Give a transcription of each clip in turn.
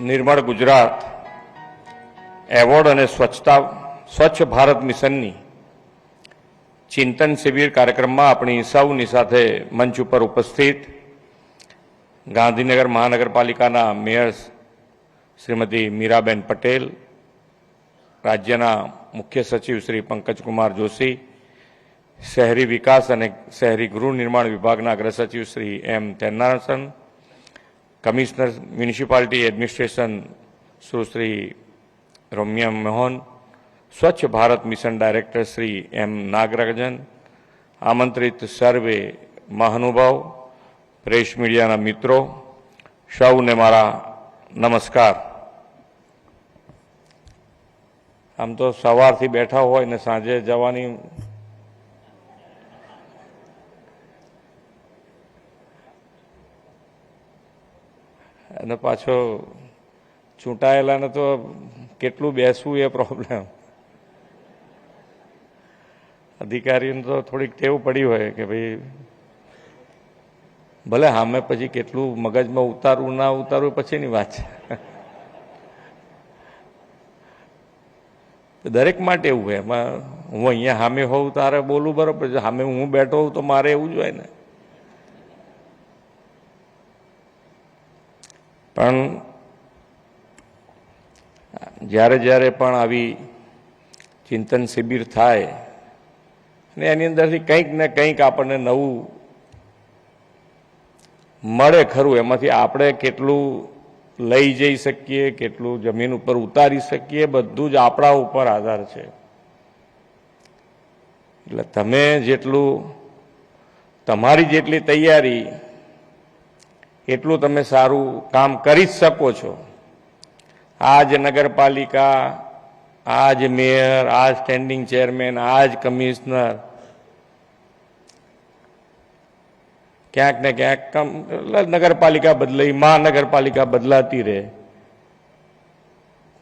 નિર્મળ Gujarat award અને સ્વચ્છતા સ્વચ્છ ભારત મિશનની ચિંતન શિબિર કાર્યક્રમમાં આપણી સૌની સાથે મંચ ઉપર ઉપસ્થિત ગાંધીનગર મહાનગરપાલિકાના મેયર શ્રીમતી મીરાબેન પટેલ, રાજ્યના મુખ્ય સચિવ શ્રી પંકજકુમાર જોશી, શહેરી વિકાસ અને શહેરી ગૃહ નિર્માણ વિભાગના અગ્રસચિવ Shri M Thennarasan commissioner municipality administration Sushri Ramya Mohan Swachh Bharat mission director Shri M Nagarajan આમંત્રિત સર્વે મહાનુભાવ પ્રેસ મીડિયાના મિત્રો સૌને મારા નમસ્કાર આમ તો સવારથી બેઠા હોય ને સાંજે જવાની અને પાછો ચૂંટાયેલાને તો કેટલું બેસવું એ પ્રોબ્લેમ અધિકારીને તો થોડીક ટેવ પડી હોય કે ભાઈ ભલે સામે પછી કેટલું મગજમાં ઉતારવું ના ઉતારવું પછીની વાત છે. દરેક માટે એવું હોય. એમાં હું અહીંયા સામે હોઉં તારે બોલું બરોબર સામે હું બેઠો હોઉં તો મારે એવું જ હોય ને. પણ જ્યારે જ્યારે પણ આવી ચિંતન શિબિર થાય ને એની અંદરથી કંઈક ને કંઈક આપણને નવું મળે ખરું, એમાંથી આપણે કેટલું લઈ જઈ શકીએ, કેટલું જમીન ઉપર ઉતારી શકીએ, બધું જ આપણા ઉપર આધાર છે. એટલે તમે જેટલું, તમારી જેટલી તૈયારી એટલું તમે સારું કામ કરી જ શકો છો. આજ નગરપાલિકા, આજ મેયર, આજ સ્ટેન્ડિંગ ચેરમેન આજ કમિશનર ક્યાંક ને ક્યાંક નગરપાલિકા બદલાઈ મહાનગરપાલિકા બદલાતી રહે.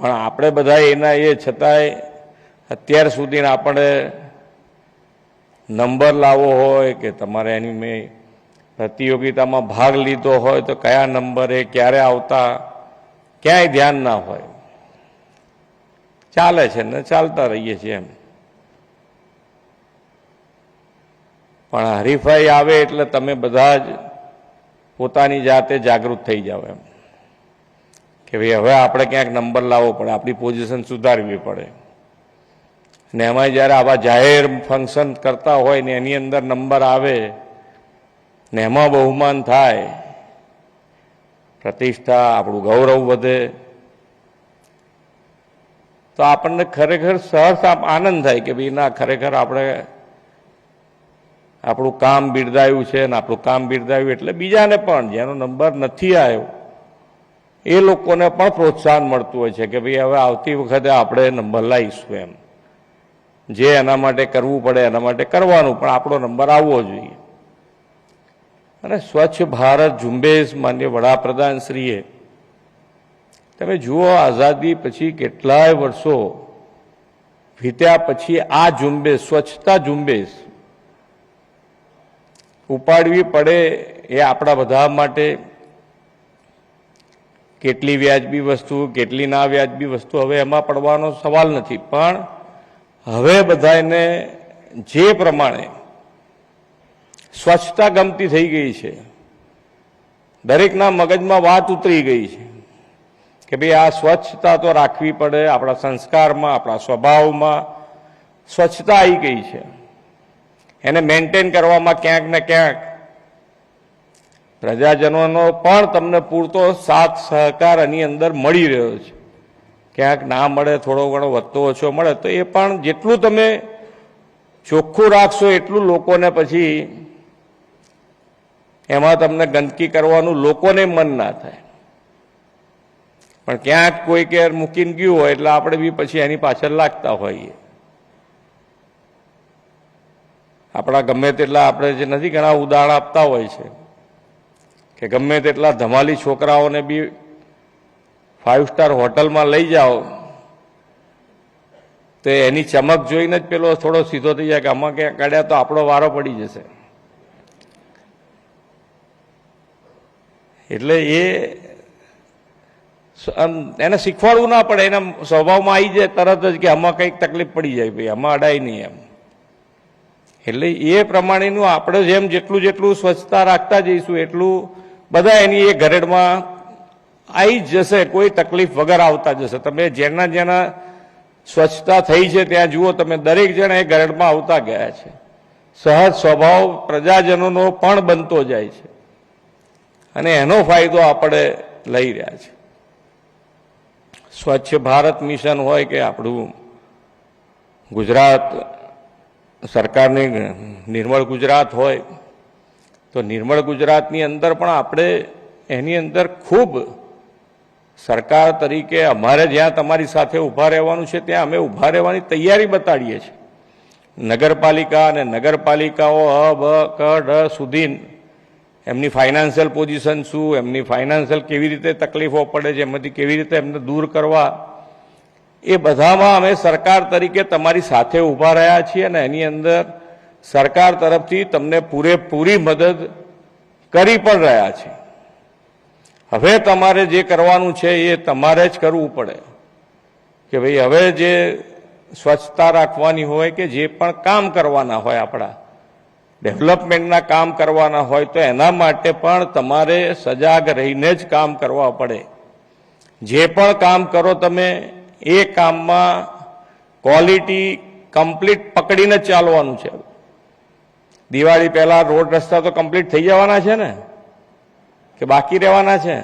પણ આપણે બધા એના એ છતાંય અત્યાર સુધી આપણે નંબર લાવવો હોય કે તમારે એની મેં પ્રતિયોગિતામાં ભાગ લીધો હોય તો કયા નંબરે ક્યારે આવતા, ક્યાંય ધ્યાન ના હોય. ચાલે છે, ને ચાલતા રહીએ છીએ એમ. પણ હરીફાઈ આવે એટલે તમે બધા જ પોતાની જાતે જાગૃત થઈ જાઓ એમ. કે ભાઈ, હવે આપણે ક્યાંક નંબર લાવવો પડે, આપણી પોઝિશન સુધારવી પડે. ને એમાં જ્યારે આવા જાહેર ફંક્શન કરતા હોય ને એની અંદર નંબર આવે ને એમાં બહુમાન થાય. પ્રતિષ્ઠા, આપણું ગૌરવ વધે. તો આપણને ખરેખર સહર્ષ આનંદ થાય કે ભાઈ ના, ખરેખર આપણે આપણું કામ બિરદાયું છે ને આપણું કામ બિરદાયું એટલે બીજાને પણ, જેનો નંબર નથી આવ્યો, એ લોકોને પણ પ્રોત્સાહન મળતું હોય છે કે ભાઈ હવે આવતી વખતે આપણે નંબર લાવીશું એમ. જે એના માટે કરવું પડે એના માટે કરવાનું, પણ આપણો નંબર આવવો જોઈએ. અને સ્વચ્છ ભારત ઝુંબેશ માન્ય વડાપ્રધાન શ્રીએ. તમે જુઓ આઝાદી પછી કેટલાય વર્ષો વીત્યા પછી આ ઝુંબેશ, સ્વચ્છતા ઝુંબેશ ઉપાડવી પડે એ આપણા બધા માટે કેટલી વ્યાજબી વસ્તુ, કેટલી ના વ્યાજબી વસ્તુ હવે એમાં પડવાનો સવાલ નથી. પણ હવે બધાને જે પ્રમાણે સ્વચ્છતા ગમતી થઈ ગઈ છે. દરેકના મગજમાં વાત ઉતરી ગઈ છે કે ભાઈ આ સ્વચ્છતા તો રાખવી પડે આપણા સંસ્કારમાં, આપણા સ્વભાવમાં. સ્વચ્છતા આવી ગઈ છે. એને મેન્ટેન કરવામાં ક્યાંક ને ક્યાંક પ્રજાજનોનો પણ તમને પૂરતો સાથ સહકાર એની અંદર મળી રહ્યો છે. ક્યાંક ના મળે, થોડો ઘણો વધતો ઓછો મળે, તો એ પણ જેટલું તમે ચોખ્ખું રાખશો એટલું લોકોને પછી એમાં તમને ગંદકી કરવાનું લોકોને મન ના થાય. પણ ક્યાંક કોઈ કેર મૂકીને ગયું હોય એટલે આપણે બી પછી એની પાછળ લાગતા હોઈએ. આપણા ગમે તેટલા આપણે જે નથી ઘણા ઉદાહરણ આપતા હોય છે, કે ગમે તેટલા ધમાલી છોકરાઓને બી ફાઇવ સ્ટાર હોટલમાં લઈ જાઓ, તો એની ચમક જોઈને જ પેલો થોડો સીધો થઈ જાય કે આમાં ક્યાં કાઢ્યા તો આપણો વારો પડી જશે. એટલે એ એને શીખવાડવું ના પડે, એના સ્વભાવમાં આવી જાય તરત જ કે આમાં કંઈક તકલીફ પડી જાય ભાઈ, આમાં અડાય નહીં એમ. એટલે એ પ્રમાણેનું આપણે જેમ જેટલું જેટલું સ્વચ્છતા રાખતા જઈશું, એટલું બધા એની એ ઘરેડમાં આવી જ જશે, કોઈ તકલીફ વગર આવતા જશે. તમે જેના જેના સ્વચ્છતા થઈ છે, ત્યાં જુઓ, તમે દરેક જણા એ ઘરેડમાં આવતા ગયા છે. સહજ સ્વભાવ પ્રજાજનોનો પણ બનતો જાય છે. અને એનો ફાયદો આપણે લઈ રહ્યા છે. સ્વચ્છ ભારત મિશન હોય કે આપણું ગુજરાત સરકારની નિર્મળ ગુજરાત હોય, તો નિર્મળ ગુજરાતની અંદર પણ આપણે એની અંદર ખૂબ સરકાર તરીકે અમારે જ્યાં તમારી સાથે ઊભા રહેવાનું છે, ત્યાં અમે ઊભા રહેવાની તૈયારી બતાડીએ છીએ. નગરપાલિકા અને નગરપાલિકાઓ અ, બ, ક, ડ સુધી એમની ફાઇનાન્શિયલ પોઝિશન શું, એમની ફાઇનાન્શિયલ કેવી રીતે તકલીફો પડે છે, એમાંથી કેવી રીતે એમને દૂર કરવા, એ બધામાં અમે સરકાર તરીકે તમારી સાથે ઊભા રહ્યા છીએ અને એની અંદર સરકાર તરફથી તમને પૂરેપૂરી મદદ કરી પણ રહ્યા છે. હવે તમારે જે કરવાનું છે એ તમારે જ કરવું પડે. કે ભાઈ હવે જે સ્વચ્છતા રાખવાની હોય કે જે પણ કામ કરવાના હોય આપણા ડેવલપમેન્ટના કામ કરવાના હોય તો એના માટે પણ તમારે સજાગ રહીને જ કામ કરવા પડે. જે પણ કામ કરો તમે, એ કામમાં ક્વોલિટી કમ્પ્લીટ પકડીને ચાલવાનું છે. દિવાળી પહેલાં રોડ રસ્તા તો કમ્પ્લીટ થઈ જવાના છે ને? કે બાકી રહેવાના છે?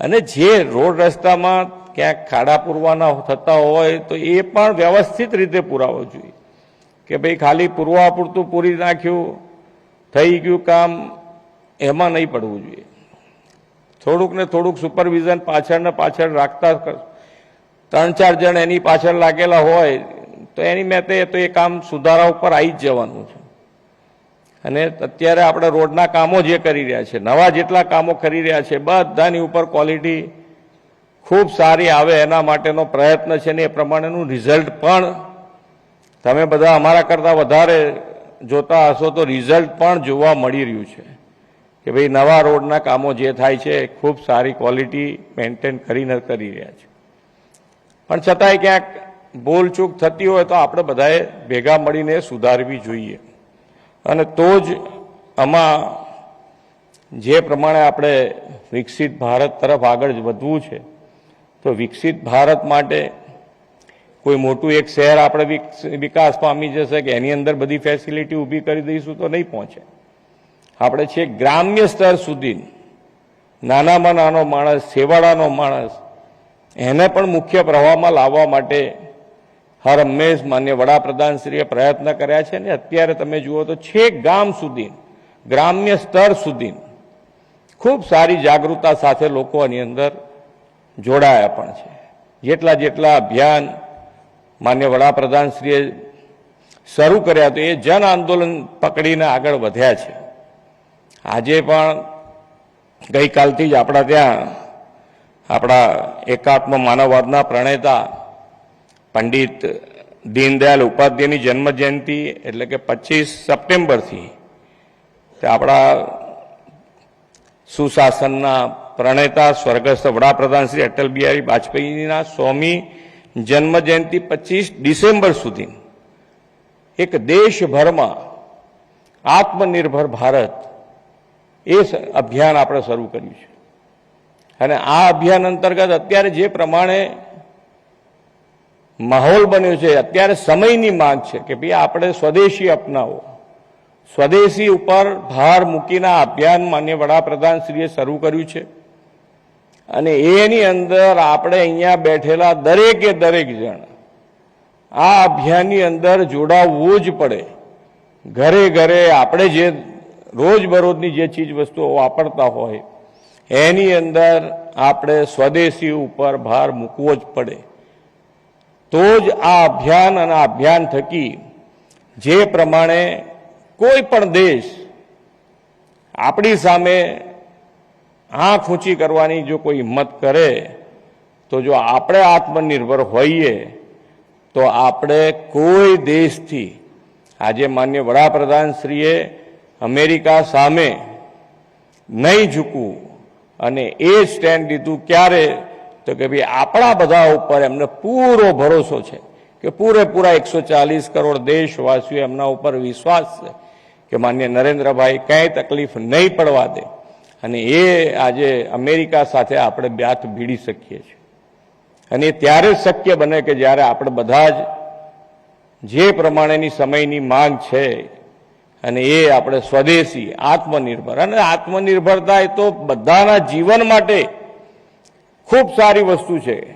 અને જે રોડ રસ્તામાં ક્યાંક ખાડા પૂરવાના થતા હોય તો એ પણ વ્યવસ્થિત રીતે પુરાવો જોઈએ. કે ભાઈ ખાલી પૂરવા પૂરતું પૂરી નાખ્યું, થઈ ગયું કામ, એમાં નહીં પડવું જોઈએ. થોડુંક ને થોડુંક સુપરવિઝન પાછળ ને પાછળ રાખતા ત્રણ ચાર જણ એની પાછળ લાગેલા હોય, તો એની મેતે તો એ કામ સુધારા ઉપર આવી જ જવાનું છે. અને અત્યારે આપણે રોડના કામો જે કરી રહ્યા છે, નવા જેટલા કામો કરી રહ્યા છે, બધાની ઉપર ક્વોલિટી ખૂબ સારી આવે એના માટેનો પ્રયત્ન છે ને એ પ્રમાણેનું રિઝલ્ટ પણ તમે બધા અમારા કરતાં વધારે જોતા હશો તો રિઝલ્ટ પણ જોવા મળી રહ્યું છે કે ભાઈ નવા રોડના કામો જે થાય છે ખૂબ સારી ક્વોલિટી મેન્ટેન કરીને કરી રહ્યા છે. પણ છતાંય ક્યાંક ભૂલચૂક થતી હોય તો આપણે બધાએ ભેગા મળીને સુધારવી જોઈએ. અને તો જ આમાં જે પ્રમાણે આપણે વિકસિત ભારત તરફ આગળ વધવું છે તો વિકસિત ભારત માટે કોઈ મોટું એક શહેર આપણે વિકાસ પામી જશે કે એની અંદર બધી ફેસિલિટી ઊભી કરી દઈશું તો નહીં પહોંચે. આપણે છે ગ્રામ્ય સ્તર સુધી નાનામાં નાનો માણસ, છેવાડાનો માણસ, એને પણ મુખ્ય પ્રવાહમાં લાવવા માટે હર હંમેશ માન્ય વડાપ્રધાનશ્રીએ પ્રયત્ન કર્યા છે ને અત્યારે તમે જુઓ તો છેક ગામ સુધી, ગ્રામ્ય સ્તર સુધી ખૂબ સારી જાગૃતતા સાથે લોકો આની અંદર જોડાયા પણ છે. જેટલા જેટલા અભિયાન માન્ય વડાપ્રધાનશ્રીએ શરૂ કર્યા તો એ જન આંદોલન પકડીને આગળ વધ્યા છે. આજે પણ ગઈકાલથી જ આપણા ત્યાં આપણા એકાત્મ માનવવાદના પ્રણેતા પંડિત દીનદયાલ ઉપાધ્યાયની જન્મજયંતિ એટલે કે પચીસ સપ્ટેમ્બરથી આપણા સુશાસનના પ્રણેતા, સ્વર્ગસ્થ વડાપ્રધાન શ્રી અટલ બિહારી વાજપેયીના સ્વામી જન્મ જયંતિ પચીસ ડિસેમ્બર સુધી. એક દેશભરમાં આત્મનિર્ભર ભારત એ અભિયાન આપણે શરૂ કર્યું છે. અને આ અભિયાન અંતર્ગત અત્યારે જે પ્રમાણે માહોલ બન્યો છે, અત્યારે સમયની માંગ છે કે ભાઈ આપણે સ્વદેશી અપનાવો. સ્વદેશી ઉપર ભાર મૂકીને આ અભિયાન માન્ય વડાપ્રધાનશ્રીએ શરૂ કર્યું છે. અને એની અંદર આપણે અહીંયા બેઠેલા દરેકે દરેક જણ આ અભિયાનની અંદર જોડાવવું જ પડે. ઘરે ઘરે આપણે જે રોજબરોજની જે ચીજ વસ્તુઓ વાપરતા હોય, એની અંદર આપણે સ્વદેશી ઉપર ભાર મૂકવો જ પડે. તો જ આ અભિયાન અને અભિયાન થકી જે પ્રમાણે કોઈ પણ દેશ આપણી સામે આંખ ઊંચી કરવાની જો કોઈ હિંમત કરે, તો જો આપણે આત્મનિર્ભર હોઈએ, તો આપણે કોઈ દેશથી, આજે માન્ય વડાપ્રધાનશ્રીએ અમેરિકા સામે નહીં ઝૂકવું અને એ સ્ટેન્ડ લીધું ક્યારે, તો કે ભાઈ આપણા બધા ઉપર એમને પૂરો ભરોસો છે કે પૂરેપૂરા એકસો ચાલીસ કરોડ દેશવાસીઓ એમના ઉપર વિશ્વાસ છે કે માન્ય નરેન્દ્રભાઈ કંઈ તકલીફ નહીં પડવા દે. અને એ આજે અમેરિકા સાથે આપણે બ્યાથ ભીડી શકીએ છીએ. અને ત્યારે શક્ય બને કે જ્યારે આપણે બધા જ જે પ્રમાણેની સમયની માંગ છે અને એ આપણે સ્વદેશી, આત્મનિર્ભર. અને આત્મનિર્ભરતા એ તો બધાના જીવન માટે ખૂબ સારી વસ્તુ છે.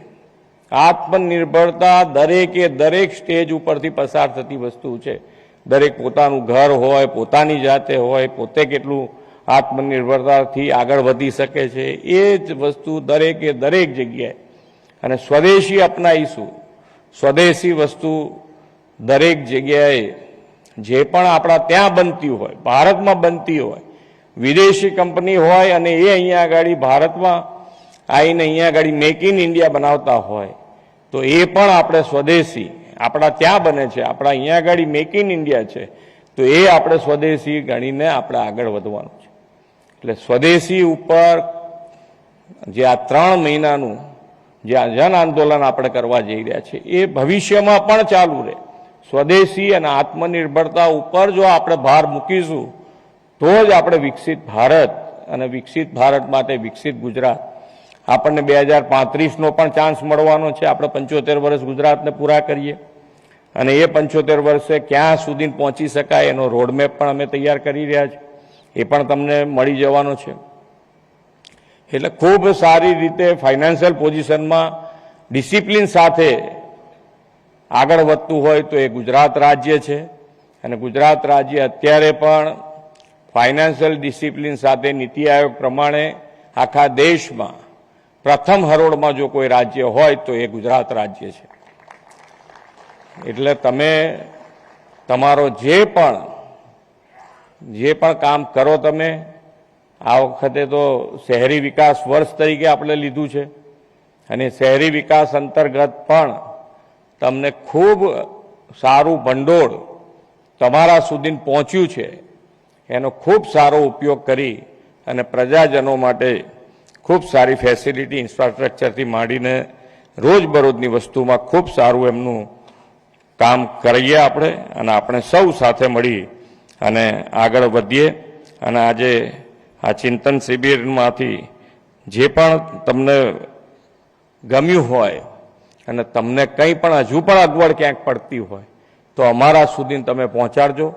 આત્મનિર્ભરતા દરેકે દરેક સ્ટેજ ઉપરથી પસાર થતી વસ્તુ છે. દરેક પોતાનું ઘર હોય, પોતાની જાતે હોય, પોતે કેટલું આત્મનિર્ભરતાથી આગળ વધી શકે છે. એ જ વસ્તુ દરેકે દરેક જગ્યાએ. અને સ્વદેશી અપનાવીશું સ્વદેશી વસ્તુ દરેક જગ્યાએ જે પણ આપણા ત્યાં બનતી હોય, ભારતમાં બનતી હોય, વિદેશી કંપની હોય અને એ અહીંયા આગળ ભારતમાં આવીને અહીંયા આગળ મેક ઇન ઇન્ડિયા બનાવતા હોય, તો એ પણ આપણે સ્વદેશી, આપણા ત્યાં બને છે, આપણા અહીંયા આગળ મેક ઇન ઇન્ડિયા છે, તો એ આપણે સ્વદેશી ગણીને આપણે આગળ વધવાનું. એટલે સ્વદેશી ઉપર જે આ ત્રણ મહિનાનું જે જન આંદોલન આપણે કરવા જઈ રહ્યા છીએ, એ ભવિષ્યમાં પણ ચાલુ રહે. સ્વદેશી અને આત્મનિર્ભરતા ઉપર જો આપણે ભાર મૂકીશું, તો જ આપણે વિકસિત ભારત અને વિકસિત ભારત માટે વિકસિત ગુજરાત. આપણને બે હજાર પાંત્રીસનો પણ ચાન્સ મળવાનો છે. આપણે પંચોતેર વર્ષ ગુજરાતને પૂરા કરીએ અને એ પંચોતેર વર્ષે ક્યાં સુધી પહોંચી શકાય એનો રોડમેપ પણ અમે તૈયાર કરી રહ્યા છીએ. એ પણ તમને મળી જવાનો છે. એટલે ખૂબ સારી રીતે ફાઇનાન્શિયલ પોઝિશનમાં ડિસિપ્લિન સાથે આગળ વધતું હોય તો એ ગુજરાત રાજ્ય છે. અને ગુજરાત રાજ્ય અત્યારે પણ ફાઇનાન્શિયલ ડિસિપ્લિન સાથે નીતિ આયોગ પ્રમાણે આખા દેશમાં પ્રથમ હરોળમાં જો કોઈ રાજ્ય હોય તો એ ગુજરાત રાજ્ય છે. એટલે તમે તમારો જે પણ જે પણ કામ કરો તમે, આ વખતે તો શહેરી વિકાસ વર્ષ તરીકે આપણે લીધું છે. અને શહેરી વિકાસ અંતર્ગત પણ તમને ખૂબ સારું ભંડોળ તમારા સુધી પહોંચ્યું છે. એનો ખૂબ સારો ઉપયોગ કરી અને પ્રજાજનો માટે ખૂબ સારી ફેસિલિટી ઇન્ફ્રાસ્ટ્રક્ચરથી માંડીને રોજબરોજની વસ્તુમાં ખૂબ સારું એમનું કામ કરીએ આપણે અને આપણે સૌ સાથે મળી અને આગળ વધીએ. અને આજે આ ચિંતન શિબિરમાંથી જે પણ તમને ગમ્યું હોય અને તમને કંઈ પણ હજુ પણ અગવડ ક્યાંક પડતી હોય, તો અમારા સુધી તમે પહોંચાડજો.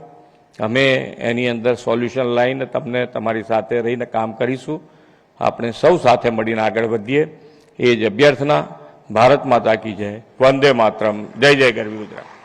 અમે એની અંદર સોલ્યુશન લાવીને તમને તમારી સાથે રહીને કામ કરીશું. આપણે સૌ સાથે મળીને આગળ વધીએ. એ જ અભ્યર્થના, ભારત માતા કી જય. વંદે માતરમ. જય જય ગરવી ગુજરાત.